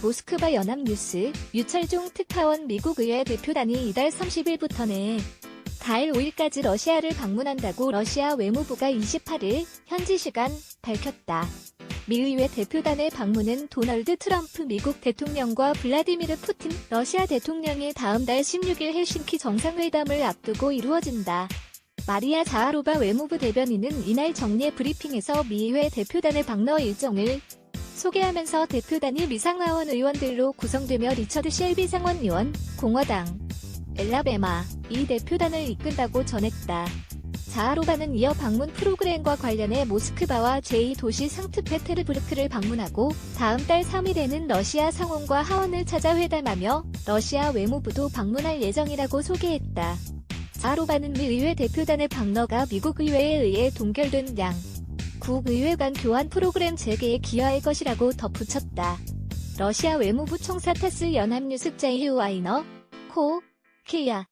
모스크바 연합뉴스 유철중 특파원 미국 의회 대표단이 이달 30일부터는 가을 5일까지 러시아를 방문한다고 러시아 외무부가 28일 현지 시간 밝혔다. 미 의회 대표단의 방문은 도널드 트럼프 미국 대통령과 블라디미르 푸틴 러시아 대통령이 다음 달 16일 헬싱키 정상회담을 앞두고 이루어진다. 마리아 자하로바 외무부 대변인은 이날 정례 브리핑에서 미 의회 대표단의 방러 일정을 소개하면서 대표단이 미상하원 의원들로 구성되며 리처드 셸비 상원 의원, 공화당, 엘라베마, 이 대표단을 이끈다고 전했다. 자하로바는 이어 방문 프로그램과 관련해 모스크바와 제2도시 상트페테르부르크를 방문하고 다음 달 3일에는 러시아 상원과 하원을 찾아 회담하며 러시아 외무부도 방문할 예정이라고 소개했다. 자하로바는 미 의회 대표단의 방러가 미국 의회에 의해 동결된 양 국의회 간 교환 프로그램 재개에 기여할 것이라고 덧붙였다. 러시아 외무부 총사 타스 연합뉴스 자이휴 와이너, 코, 케야